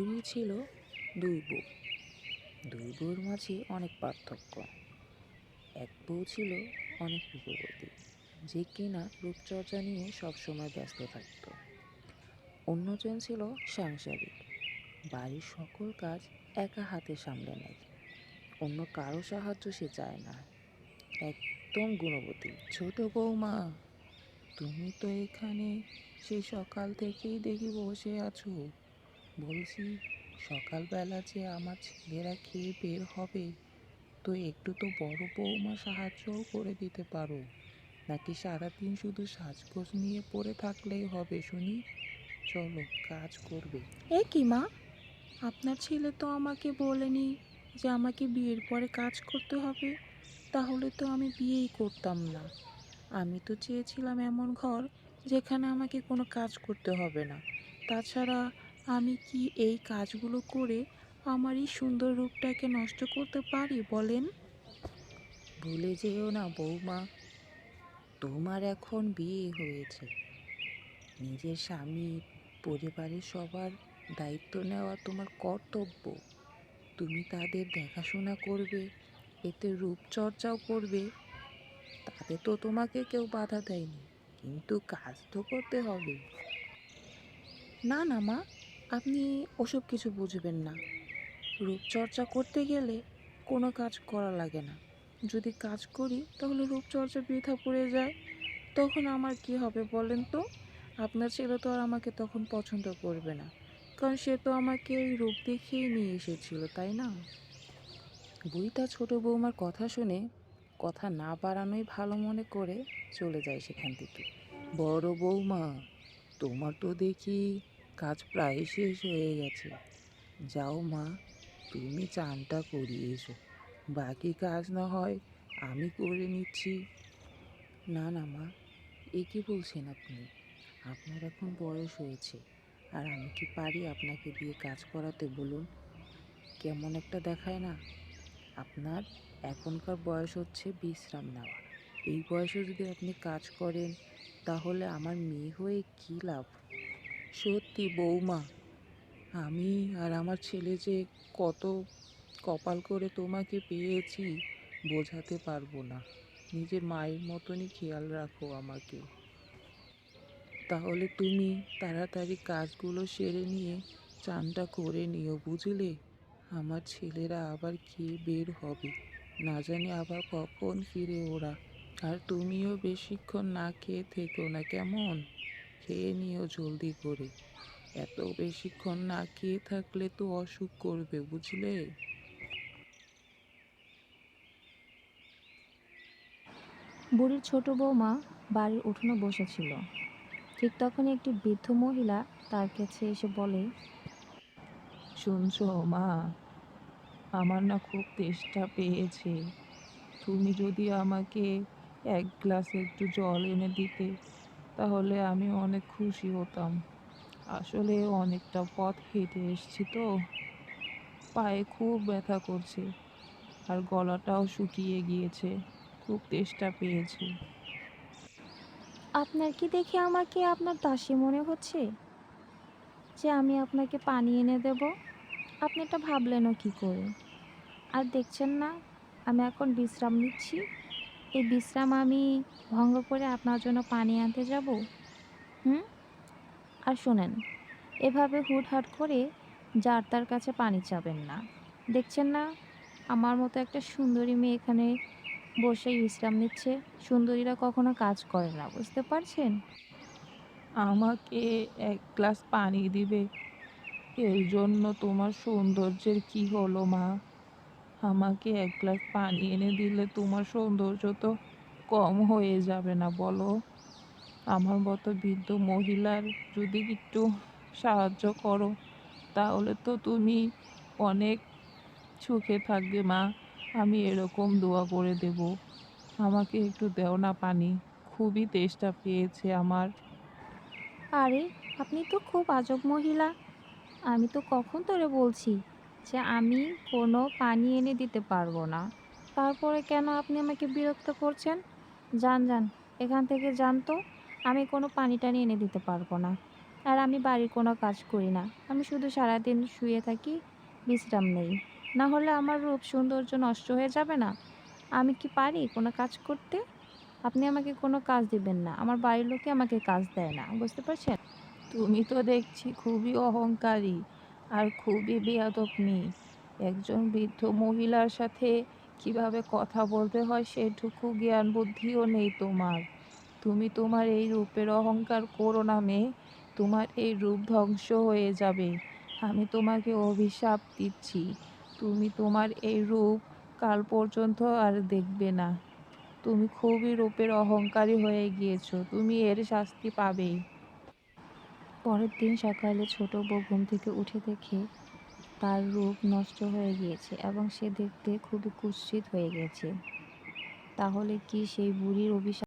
বুড়ি ছিল, দুই বউ। দুই বউর মাঝে অনেক পার্থক্য। এক বউ ছিল অনেক রূপবতী, যে কিনা রূপচর্চা নিয়ে সবসময় ব্যস্ত থাকত। অন্যজন ছিল সাংসারিক, বাড়ির সকল কাজ একা হাতে সামলে নেয়। অন্য কারও সাহায্য সে চায় না। একদম গুণবতী, ছোট বৌমা তুমি তো এখানে সেই সকাল থেকেই দেখি বসে আছো। বলছি, সকালবেলা যে আমার ছেলেরা খেয়ে বের হবে, তো একটু তো বড় বৌমা সাহায্যও করে দিতে পারো। নাকি সারাদিন শুধু সাজগোজ নিয়ে পড়ে থাকলেই হবে শুনি? চলো, কাজ করবে। এ কি মা? আপনার ছেলে তো আমাকে বলেনি যে আমাকে বিয়ের পরে কাজ করতে হবে। তাহলে তো আমি বিয়েই করতাম না। আমি তো চেয়েছিলাম এমন ঘর যেখানে আমাকে কোনো কাজ করতে হবে না। তাছাড়া আমি কি এই কাজগুলো করে আমার এই সুন্দর রূপটাকে নষ্ট করতে পারি বলেন? ভুলে যেও না বৌমা, তোমার এখন বিয়ে হয়েছে। নিজের স্বামী পরিবারের সবার দায়িত্ব নেওয়া তোমার কর্তব্য। তুমি তাদের দেখাশোনা করবে, এতে রূপচর্চাও করবে। তাতে তো তোমাকে কেউ বাধা দেয়নি, কিন্তু কাজ তো করতে হবে। না না মা আপনি ওসব কিছু বুঝবেন না। রূপচর্চা করতে গেলে কোনো কাজ করা লাগে না। যদি কাজ করি, তাহলে রূপচর্চা বৃথা পড়ে যায়। তখন আমার কি হবে বলেন তো? আপনার ছেলে তো আর আমাকে তখন পছন্দ করবে না। কারণ সে তো আমাকে এই রূপ দেখিয়েই নিয়ে এসেছিল, তাই না? বুড়িটা ছোট বৌমার কথা শুনে কথা না বাড়ানোই ভালো মনে করে চলে যায় সেখান থেকে। বড় বৌমা, তোমার তো দেখি কাজ প্রায় শেষ হয়ে গেছে। যাও মা, তুমি চানটা করিয়ে এসো। বাকি কাজ না হয় আমি করে নিচ্ছি। না না মা, এ কি বলছেন আপনি? আপনার এখন বয়স হয়েছে, আর আমি কি পারি আপনাকে দিয়ে কাজ করাতে বলুন? কেমন একটা দেখায় না? আপনার এখনকার বয়স হচ্ছে বিশ্রাম নেওয়া। এই বয়সে যদি আপনি কাজ করেন, তাহলে আমার মেয়ে হয়ে কী লাভ? সত্যি বৌমা, আমি আর আমার ছেলে যে কত কপাল করে তোমাকে পেয়েছি বোঝাতে পারব না। নিজের মায়ের মতনই খেয়াল রাখো আমাকে। তাহলে তুমি তাড়াতাড়ি কাজগুলো সেরে নিয়ে চানটা করে নিও, বুঝলে? আমার ছেলেরা আবার খেয়ে বের হবে? না জানি আবার কখন ফিরে ওরা। আর তুমিও বেশিক্ষণ না খেয়ে থেকো না, কেমন? খেয়ে নিও জলদি করে। এত বেশিক্ষণ না খেয়ে থাকলে তো অসুখ করবে বুঝলে? বুড়ির ছোট বৌমা বাড়ির উঠোনে বসেছিল। ঠিক তখন একটি বৃদ্ধ মহিলা তার কাছে এসে বলে শুনছো মা আমার না খুব তেষ্টা পেয়েছে। তুমি যদি আমাকে এক গ্লাস একটু জল এনে দিতে তাহলে আমি অনেক খুশি হতাম। আসলে অনেকটা পথ হেঁটে এসেছি তো। পায়ে খুব ব্যথা করছে আর গলাটাও শুকিয়ে গিয়েছে। খুব তেষ্টা পেয়েছে। আপনার কি দেখে আমাকে আপনার দাসী মনে হচ্ছে? যে আমি আপনাকে পানি এনে দেব? আপনি এটা ভাবলেনও কি করে? আর দেখছেন না, আমি এখন বিশ্রাম নিচ্ছি। এই বিশ্রাম আমি ভঙ্গ করে আপনার জন্য পানি আনতে যাব? হুম? আর শোনেন, এভাবে হুটহাট করে যার তার কাছে পানি চাবেন না। দেখছেন না, আমার মতো একটা সুন্দরী মেয়ে এখানে বসে বিশ্রাম নিচ্ছে। সুন্দরীরা কখনো কাজ করে না, বুঝতে পারছেন? আমাকে এক গ্লাস পানি দিবে এই জন্য তোমার সৌন্দর্যের কি হলো মা? আমাকে এক গ্লাস পানি এনে দিলে তোমার সৌন্দর্য তো কম হয়ে যাবে না, বলো। আমার মতো বৃদ্ধ মহিলার যদি একটু সাহায্য করো, তাহলে তো তুমি অনেক সুখে থাকবে, মা। আমি এরকম দোয়া করে দেব। আমাকে একটু দেও না পানি। খুবই তেষ্টা পেয়েছে আমার। আরে, আপনি তো খুব আজব মহিলা। আমি তো কখন ধরে বলছি? যে আমি কোনো পানি এনে দিতে পারব না। তারপরে কেন আপনি আমাকে বিরক্ত করছেন? যান যান, এখান থেকে যান তো। আমি কোনো পানি টানি এনে দিতে পারব না। আর আমি বাড়ির কোনো কাজ করি না। আমি শুধু সারাদিন শুয়ে থাকি, বিশ্রাম নেই। না হলে আমার রূপ সৌন্দর্য নষ্ট হয়ে যাবে না? আমি কি পারি কোনো কাজ করতে? আপনি আমাকে কোনো কাজ দিবেন না। আমার বাড়ির লোকে আমাকে কাজ দেয় না। বুঝতে পারছেন? তুমি তো দেখছি খুবই অহংকারী। আর খুবই বেয়াদব মেয়ে একজন বৃদ্ধ মহিলার সাথে কীভাবে কথা বলতে হয় সেটুকু জ্ঞান বুদ্ধিও নেই তোমার। তুমি তোমার এই রূপের অহংকার করো না মেয়ে, তোমার এই রূপ ধ্বংস হয়ে যাবে। আমি তোমাকে অভিশাপ দিচ্ছি। তুমি তোমার এই রূপ কাল পর্যন্ত আর দেখবে না। তুমি খুবই রূপের অহংকারী হয়ে গিয়েছো। তুমি এর শাস্তি পাবেই পরের দিন সকালে ছোট বউ ঘুম থেকে উঠে দেখে তার রূপ নষ্ট হয়ে গিয়েছে এবং সে দেখতে খুবই কুৎসিত হয়ে গেছে। তাহলে কি সেই বুড়ির অভিশাপ